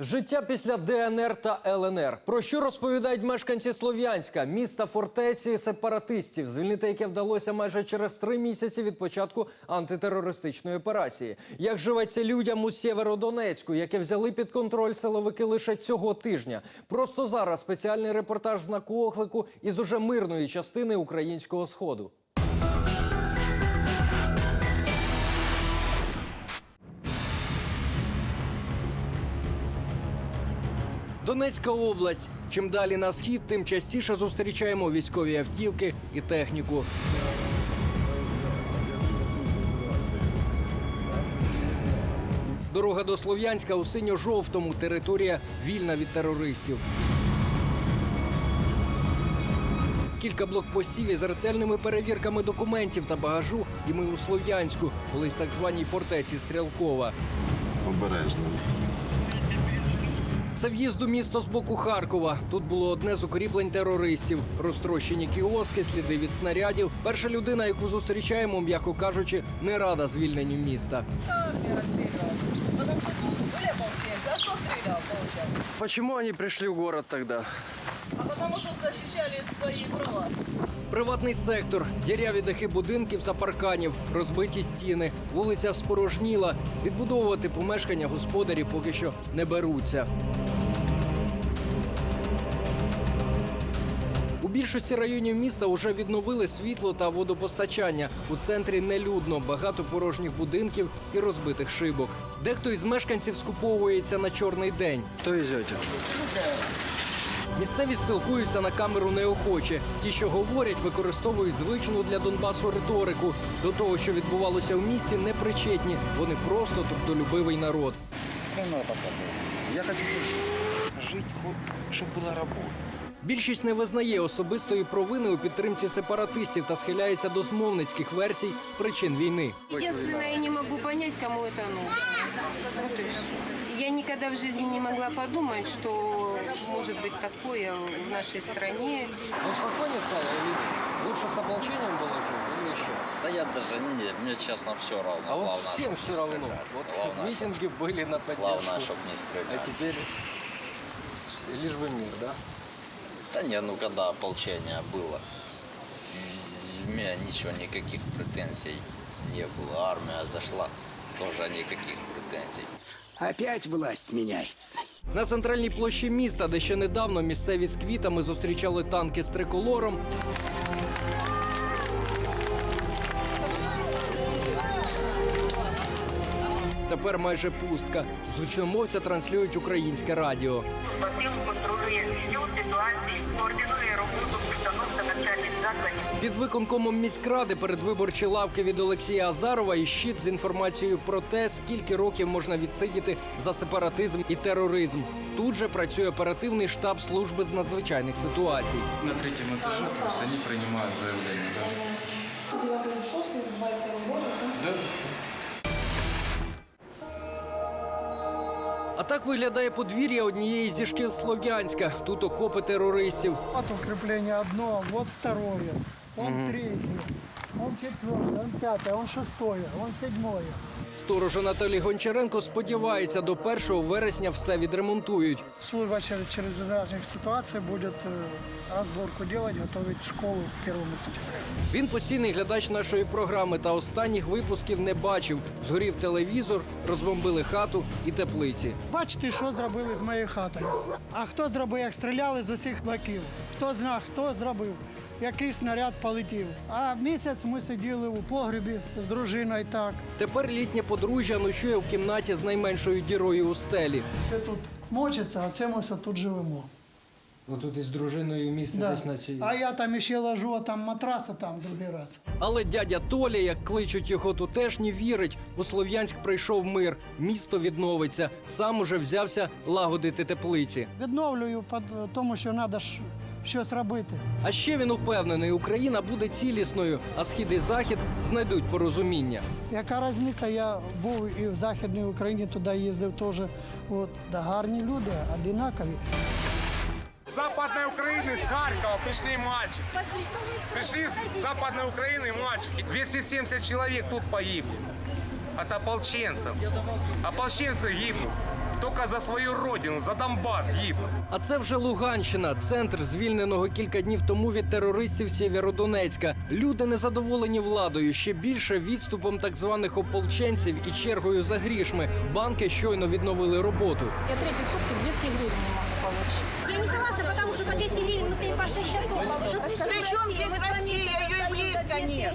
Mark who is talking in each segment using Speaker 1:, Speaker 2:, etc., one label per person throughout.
Speaker 1: Життя після ДНР та ЛНР. Про що розповідають мешканці Слов'янська, міста фортеці сепаратистів, звільнити яке вдалося майже через три місяці від початку антитерористичної операції. Як живеться людям у Сєверодонецьку, яке взяли під контроль силовики лише цього тижня. Просто зараз спеціальний репортаж знаку оклику із уже мирної частини українського сходу. Донецька область. Чим далі на схід, тим частіше зустрічаємо військові автівки і техніку. Дорога до Слов'янська у синьо-жовтому. Територія вільна від терористів. Кілька блокпостів із ретельними перевірками документів та багажу, і ми у Слов'янську, колись так званій фортеці Стрілкова.
Speaker 2: Обережно.
Speaker 1: Це в'їзд у місто з боку Харкова. Тут було одне з укріплень терористів. Розтрощені кіоски, сліди від снарядів. Перша людина, яку зустрічаємо, м'яко кажучи, не рада звільненню міста. Чому вони прийшли в город тоді?
Speaker 3: А потому что защищали свои права.
Speaker 1: Приватний сектор, діряві дахи будинків та парканів, розбиті стіни, вулиця спорожніла. Відбудовувати помешкання господарі поки що не беруться. У більшості районів міста вже відновили світло та водопостачання. У центрі нелюдно, багато порожніх будинків і розбитих шибок. Дехто із мешканців скуповується на чорний день.
Speaker 4: Что везете?
Speaker 1: Місцеві спілкуються на камеру неохоче. Ті, що говорять, використовують звичну для Донбасу риторику. До того, що відбувалося в місті, не причетні. Вони просто трудолюбивий народ.
Speaker 4: Я хочу жить, жить чтобы была работа.
Speaker 1: Більшість не визнає особистої провини у підтримці сепаратистів та схиляється до змовницьких версій причин війни.
Speaker 5: Единственное, я не могу понять, кому это нужно. Вот и всё. Я никогда в жизни не могла подумать, что может быть такое в нашей стране.
Speaker 1: Ну спокійно стало, лучше з ополченням було жити, или що?
Speaker 6: Да я даже не, мне честно все равно.
Speaker 1: А вот
Speaker 6: Главное,
Speaker 1: всем
Speaker 6: чтоб
Speaker 1: все равно.
Speaker 6: стрелять.
Speaker 1: Вот
Speaker 6: Главное, чтоб-
Speaker 1: митинги были на
Speaker 6: главное,
Speaker 1: поддержку.
Speaker 6: чтобы не
Speaker 1: А
Speaker 6: стрелять.
Speaker 1: теперь лишь бы мир, да?
Speaker 6: Да не, ну когда ополчение было, у меня ничего, никаких претензий не было. Армия зашла, тоже никаких претензий.
Speaker 7: Опять власть меняется.
Speaker 1: На центральній площі міста, де ще недавно місцеві з квітами зустрічали танки з триколором. Тепер майже пустка. З гучномовця транслюють українське радіо.
Speaker 8: Папіл контролює всю ситуацію, координує
Speaker 1: Під виконкомом міськради передвиборчі лавки від Олексія Азарова і щит з інформацією про те, скільки років можна відсидіти за сепаратизм і тероризм. Тут же працює оперативний штаб служби з надзвичайних ситуацій.
Speaker 9: На третьем этаже, то есть они принимают да?
Speaker 10: З 9 на 6 відбувається робота. Так?
Speaker 9: Да.
Speaker 1: А так виглядає подвір'я однієї зі шкіл Слов'янська. Тут окопи терористів.
Speaker 11: Вот укрепление одно, вот второе, он третье, он четвертое, он пятое, он шестое, он седьмое.
Speaker 1: Сторож Анатолій Гончаренко сподівається, до 1 вересня все відремонтують.
Speaker 11: Служба через чрезвычайных ситуаций будет э, разборку делать, готовить школу к 1 сентября.
Speaker 1: Він постійний глядач нашої програми та останніх випусків не бачив. Згорів телевізор, розбомбили хату і теплиці.
Speaker 11: Бачите, що зробили з моєю хатою. А хто зробив, як стріляли з усіх боків? Хто зна, хто зробив, Який снаряд полетів. А місяць ми сиділи у погребі з дружиною так.
Speaker 1: Тепер літнє подружжя ночує в кімнаті з найменшою дірою у стелі.
Speaker 11: Це тут мочиться, а це ми все тут живемо.
Speaker 1: Отут із дружиною місце
Speaker 11: Да. А я там ще ложу, а там матрас, а там другий раз.
Speaker 1: Але дядя Толя, як кличуть його тутешні, вірить. У Слов'янськ прийшов мир, місто відновиться. Сам уже взявся лагодити теплиці.
Speaker 11: Відновлюю по тому, що треба ж щось робити.
Speaker 1: А ще він упевнений, Україна буде цілісною, а схід і захід знайдуть порозуміння.
Speaker 11: Яка різниця? Я був і в Західній Україні туди їздив теж. От, да гарні люди, одинакові.
Speaker 12: С Западной Украины, с Харькова пришли мальчики. Пришли с Западной Украины мальчики. 270 человек тут погибли. От ополченцев. Ополченцы гибнут. только за свою родину, за Донбас гибнут.
Speaker 1: А це вже Луганщина, центр звільненого кілька днів тому від терористів Сєвєродонецька. Люди незадоволені владою, ще більше відступом так званих ополченців і чергою за грішми. Банки щойно відновили роботу.
Speaker 10: Я третій сутки 200 гривень не можу отримати.
Speaker 2: Я не согласна, тому що по 200 гривень мы 6 часов получим.
Speaker 3: Причем здесь Россия? Ее и близко нет.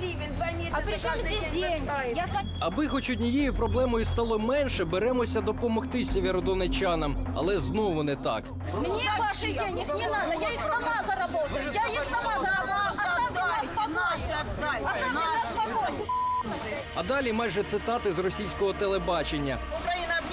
Speaker 2: А при чем здесь деньги? Я с вами
Speaker 1: Аби хоч однією проблемою стало менше, беремося допомогти сєвєродонечанам. Але знову не так.
Speaker 2: Мне ваши денег не надо, я их сама заработаю. Я их сама заработаю. Оставьте нас в покое. Оставьте нас в покое.
Speaker 1: А далі майже цитати з російського телебачення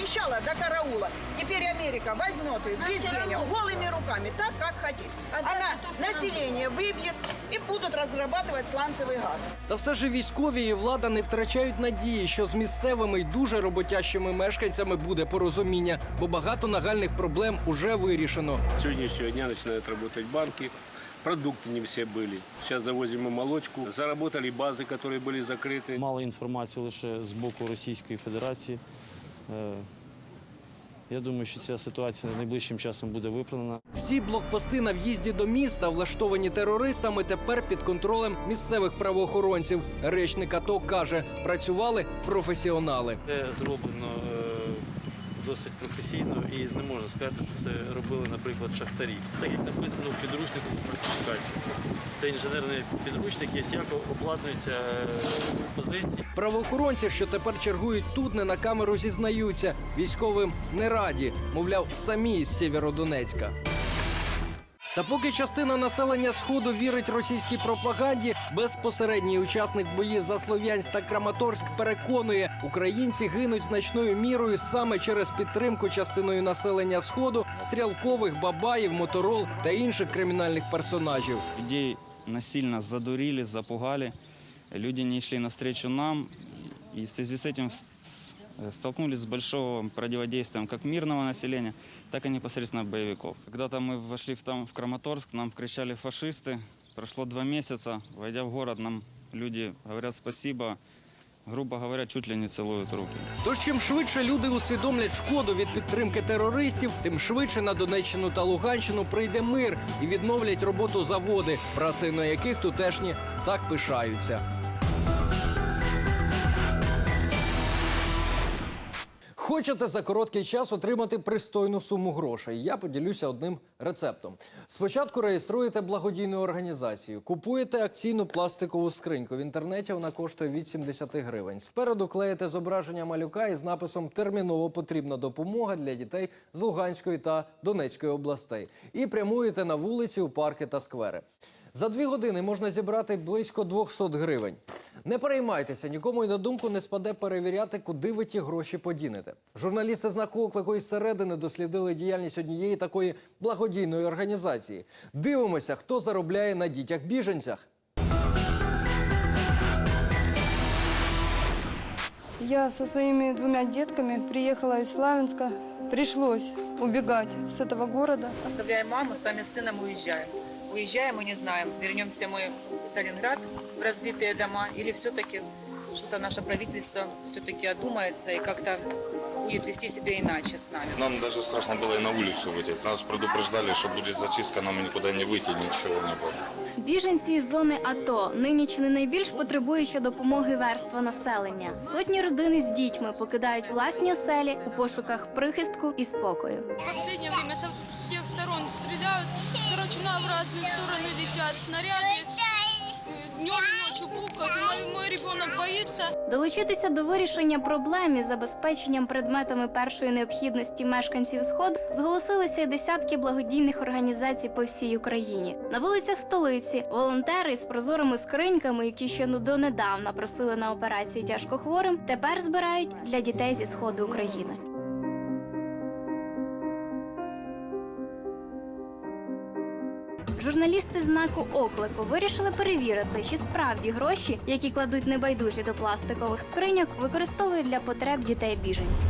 Speaker 3: Украина обнищала до караула. Теперь Америка возьмет ее без денег, голыми руками, так, как хотит. Она население выбьет и будут разрабатывать сланцевый газ.
Speaker 1: Та все ж і військові і влада не втрачають надії, що з місцевими й дуже роботящими мешканцями буде порозуміння, бо багато нагальних проблем уже вирішено.
Speaker 13: С сегодняшнего дня начинают работать банки. Продукты не все были. Сейчас завозим и молочку. Заработали базы, которые были закрыты.
Speaker 14: Мало інформації лише з боку Російської Федерації. Е, Я думаю, що ця ситуація найближчим часом буде виправлена.
Speaker 1: Всі блокпости на в'їзді до міста, влаштовані терористами, тепер під контролем місцевих правоохоронців. Речник АТО каже, працювали професіонали.
Speaker 14: Це зроблено е, досить професійно і не можна сказати, що це робили, наприклад, шахтарі. Так як написано в підручнику фальсифікації. Це інженерний підручник, як обладнуються е, позиції.
Speaker 1: Правоохоронці, що тепер чергують тут, не на камеру зізнаються. Військовим не раді, мовляв, самі із Сєвєродонецька. Та поки частина населення сходу вірить російській пропаганді, безпосередній учасник боїв за Слов'янськ та Краматорськ переконує, українці гинуть значною мірою саме через підтримку частиною населення сходу, стрілкових бабаїв, моторол та інших кримінальних персонажів.
Speaker 4: Людей насильно задурили, запугали. Люди не шли навстречу нам. И в этим с- с- столкнулись с большим противодействием как мирного населения, так и непосредственно боевиков. Когда-то мы вошли в, там, в Краматорск, нам кричали фашисты. Прошло два месяца. Войдя в город, нам люди говорят спасибо. Грубо говоря, чуть ли не целуют руки.
Speaker 1: Тож чим швидше люди усвідомлять шкоду від підтримки терористів, тим швидше на Донеччину та Луганщину прийде мир і відновлять роботу заводи, працею на яких тутешні так пишаються. Хочете за короткий час отримати пристойну суму грошей? Я поділюся одним рецептом. Спочатку реєструєте благодійну організацію, купуєте акційну пластикову скриньку. В інтернеті вона коштує від 70 гривень. Спереду клеїте зображення малюка із написом Терміново потрібна допомога для дітей з Луганської та Донецької областей. І прямуєте на вулиці, у парки та сквери. За дві години можна зібрати близько 200 гривень. Не переймайтеся, нікому й на думку не спаде перевіряти, куди ви ті гроші подінете. Журналісти знаку оклику із середини дослідили діяльність однієї такої благодійної організації. Дивимося, хто заробляє на дітях біженцях.
Speaker 10: Я со своими двумя детками приехала из Славянска. Пришлось убегать с этого города.
Speaker 3: Оставляем маму, сами с сыном уезжаем Уезжаем и не знаем, вернемся мы в Сталинград, в разбитые дома, или все-таки что-то наше правительство все-таки одумается и как-то будет вести себя иначе с нами.
Speaker 9: Нам даже страшно было и на улицу выйти. Нас предупреждали, что будет зачистка, нам никуда не выйти, ничего не было.
Speaker 2: Біженці з зони АТО нині чи не найбільш потребуюча допомоги верства населення. Сотні родини з дітьми покидають власні оселі у пошуках прихистку і спокою.
Speaker 10: В последнее время со всех сторон стреляют, с Тарачуна в разные стороны летят снаряды. Днем и ночью бухают, мой, мой ребенок боится.
Speaker 2: Долучитися до вирішення проблем із забезпеченням предметами першої необхідності мешканців сходу зголосилися й десятки благодійних організацій по всій Україні. На вулицях столиці волонтери з прозорими скриньками, які ще ну донедавна просили на операції тяжкохворим, тепер збирають для дітей зі сходу України. Журналісти знаку оклику вирішили перевірити, чи справді гроші, які кладуть небайдужі до пластикових скриньок, використовують для потреб дітей біженців.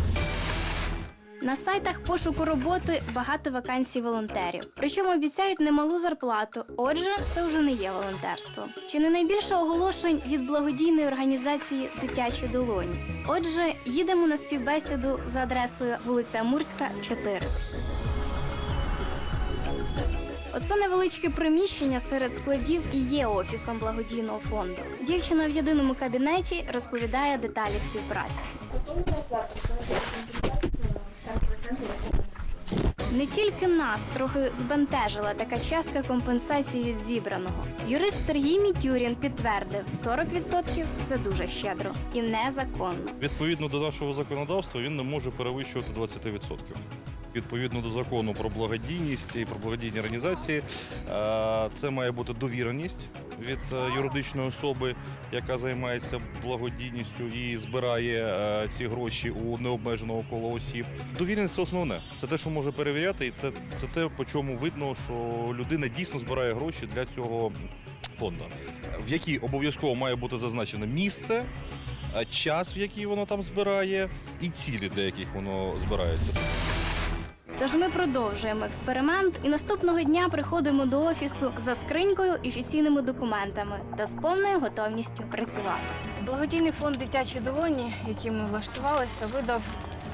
Speaker 2: На сайтах пошуку роботи багато вакансій волонтерів. Причому обіцяють немалу зарплату. Отже, це вже не є волонтерство. Чи не найбільше оголошень від благодійної організації Дитячі долоні? Отже, їдемо на співбесіду за адресою вулиця Амурська, 4. Оце невеличке приміщення серед складів і є офісом благодійного фонду. Дівчина в єдиному кабінеті розповідає деталі співпраці. Не тільки нас трохи збентежила така частка компенсації від зібраного. Юрист Сергій Мітюрін підтвердив, 40% – це дуже щедро і незаконно.
Speaker 15: Відповідно до нашого законодавства він не може перевищувати 20%. Відповідно до закону про благодійність і про благодійні організації, е, це має бути довіреність від е, юридичної особи, яка займається благодійністю і збирає е, ці гроші у необмеженого кола осіб. Довіреність це основне. Це те, що може перевіряти, і це, це те, по чому видно, що людина дійсно збирає гроші для цього фонду, в якій обов'язково має бути зазначене місце, час, в який воно там збирає, і цілі, для яких воно збирається.
Speaker 2: Тож ми продовжуємо експеримент і наступного дня приходимо до офісу за скринькою і офіційними документами та з повною готовністю працювати.
Speaker 16: Благодійний фонд дитячі долоні, який ми влаштувалися, видав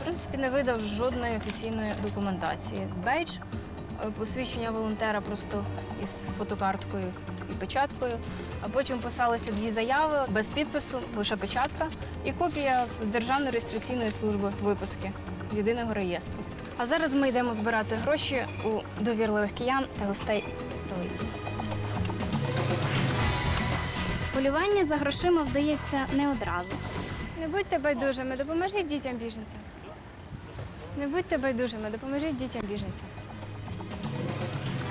Speaker 16: в принципі не видав жодної офіційної документації. Бейдж, е, посвідчення волонтера просто із фотокарткою і печаткою. А потім писалися дві заяви без підпису, лише печатка, і копія з Державної реєстраційної служби виписки єдиного реєстру. А зараз ми йдемо збирати гроші у довірливих киян та гостей столиці.
Speaker 2: Полювання за грошима вдається не одразу.
Speaker 16: Не будьте байдужими, допоможіть дітям біженцям. Не будьте байдужими, допоможіть дітям біженцям.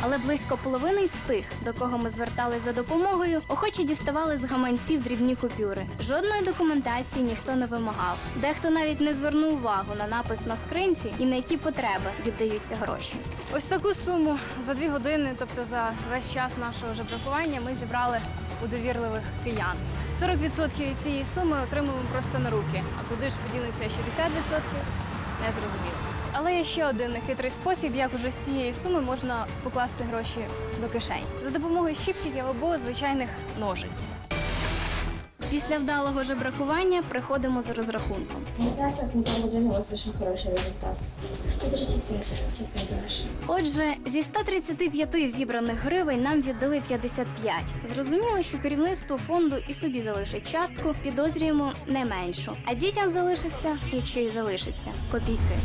Speaker 2: Але близько половини з тих, до кого ми звертались за допомогою, охоче діставали з гаманців дрібні купюри. Жодної документації ніхто не вимагав. Дехто навіть не звернув увагу на напис на скринці і на які потреби віддаються гроші.
Speaker 16: Ось таку суму за дві години, тобто за весь час нашого жебракування, ми зібрали у довірливих киян. 40% від цієї суми отримуємо просто на руки. А куди ж поділися 60%, не зрозуміло. Але є ще один нехитрий спосіб, як уже з цієї суми можна покласти гроші до кишень за допомогою щіпчиків або звичайних ножиць.
Speaker 2: Після вдалого жебракування приходимо з розрахунком.
Speaker 17: Как мы проводим у очень хороший результат. 135, теперь.
Speaker 2: Отже, зі 135 зібраних гривень нам віддали 55. Зрозуміло, що керівництво фонду і собі залишить частку, підозрюємо не меншу. А дітям залишиться, якщо і залишиться, копійки.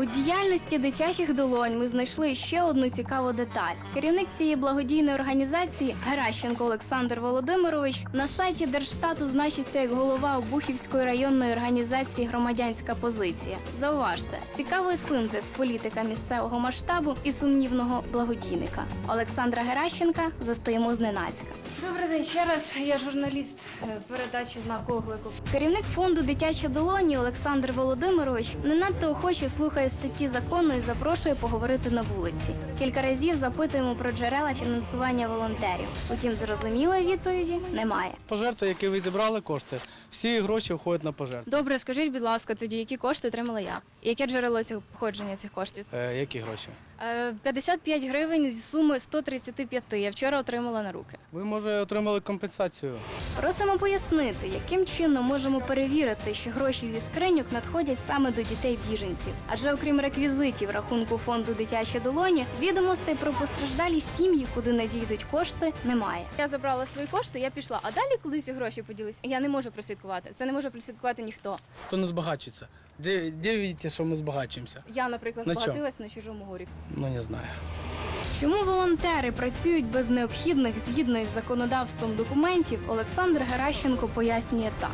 Speaker 2: У діяльності дитячих долонь ми знайшли ще одну цікаву деталь. Керівник цієї благодійної організації Геращенко Олександр Володимирович на сайті Держстату значиться як голова Обухівської районної організації Громадянська позиція. Зауважте, цікавий синтез політика місцевого масштабу і сумнівного благодійника. Олександра Геращенка застаємо зненацька.
Speaker 16: Добрий день ще раз. Я журналіст е, передачі знаку оклику.
Speaker 2: Керівник фонду Дитячі долоні Олександр Володимирович не надто охоче слухає статті закону і запрошує поговорити на вулиці. Кілька разів запитуємо про джерела фінансування волонтерів. Утім, зрозумілої відповіді немає.
Speaker 18: Пожертви, які ви зібрали кошти, всі гроші входять на пожертви.
Speaker 16: Добре, скажіть, будь ласка, тоді які кошти отримала я? Яке джерело цього походження цих коштів?
Speaker 18: Е, які гроші?
Speaker 16: Е, 55 гривень зі суми 135 я вчора отримала на руки.
Speaker 18: Ви, може, отримали компенсацію.
Speaker 2: Просимо пояснити, яким чином можемо перевірити, що гроші зі скриньок надходять саме до дітей біженців. Адже окрім реквізитів рахунку фонду дитячі долоні, відомостей про постраждалі сім'ї, куди надійдуть кошти, немає.
Speaker 16: Я забрала свої кошти, я пішла. А далі куди ці гроші поділися? Я не можу прослідкувати. Це не може прослідкувати ніхто.
Speaker 18: Хто не збагачується? Де, де бачите, що ми збагачуємося?
Speaker 16: Я, наприклад,
Speaker 18: На чому?
Speaker 16: на чужому горі.
Speaker 18: Ну, не знаю.
Speaker 2: Чому волонтери працюють без необхідних згідно із законодавством документів? Олександр Геращенко пояснює так.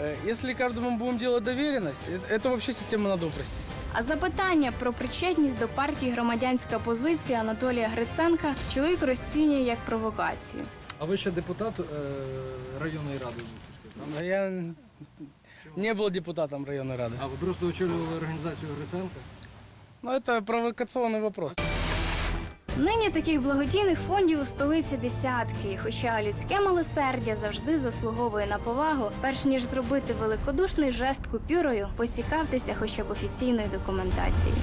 Speaker 18: Э, Если каждому будем делать доверенность, это, это вообще система надо упростить.
Speaker 2: А запитання про причетність до партії громадянська позиція Анатолія Гриценка чоловік розцінює як провокацію.
Speaker 1: А ви ще депутат е, районної ради?
Speaker 18: А Я не был депутатом районной рады.
Speaker 1: А ви просто очолювали організацію Гриценка?
Speaker 18: Ну, это провокационный вопрос.
Speaker 2: Нині таких благодійних фондів у столиці десятки. Хоча людське милосердя завжди заслуговує на повагу, перш ніж зробити великодушний жест купюрою, поцікавтеся хоча б офіційної документацією.